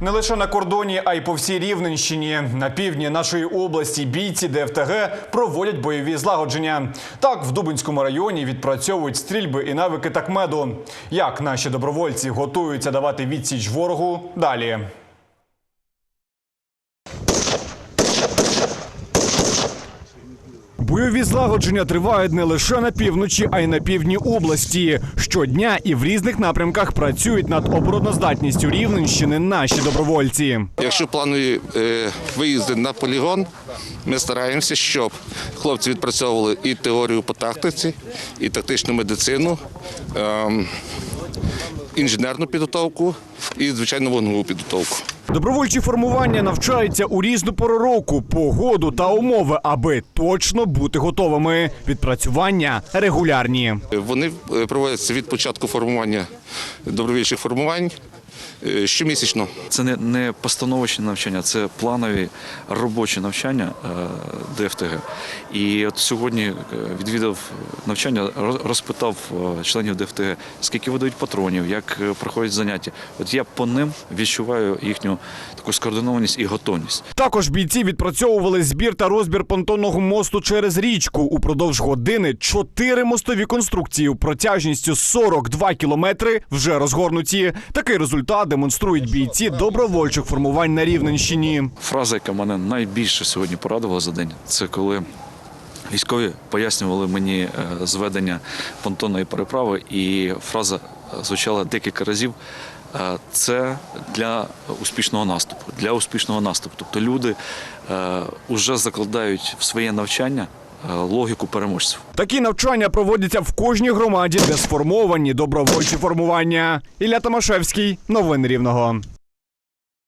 Не лише на кордоні, а й по всій Рівненщині. На півдні нашої області бійці ДФТГ проводять бойові злагодження. Так, в Дубинському районі відпрацьовують стрільби і навики такмеду. Як наші добровольці готуються давати відсіч ворогу далі. Бойові злагодження тривають не лише на півночі, а й на півдні області. Щодня і в різних напрямках працюють над обороноздатністю Рівненщини наші добровольці. Якщо планує е, виїзди на полігон, ми стараємося, щоб хлопці відпрацьовували і теорію по тактиці, і тактичну медицину, ем, інженерну підготовку і, звичайно, вогневу підготовку. Добровольчі формування навчаються у різну пору року, погоду та умови, аби точно бути готовими. Відпрацювання регулярні. Вони е, проводяться від початку формування добровольчих формувань е, щомісячно. Це не, не постановочні навчання, це планові робочі навчання е, ДФТГ. І от сьогодні відвідав навчання, розпитав е, членів ДФТГ, скільки видають патронів, як проходять заняття. От я по ним відчуваю їхню таку скоординованість і готовність. Також бійці відпрацьовували збір та розбір понтонного мосту через річку. Упродовж години чотири мостові конструкції протяжністю 42 кілометри вже розгорнуті. Такий результат демонструють бійці добровольчих формувань на Рівненщині. Фраза, яка мене найбільше сьогодні порадувала за день, це коли військові пояснювали мені е, зведення понтонної переправи, і фраза звучала декілька разів. Е, Це для успішного наступу. Для успішного наступу. Тобто люди вже закладають в своє навчання е, логіку переможців. Такі навчання проводяться в кожній громаді, де сформовані добровольчі формування. Ілля Томашевський, новини Рівного.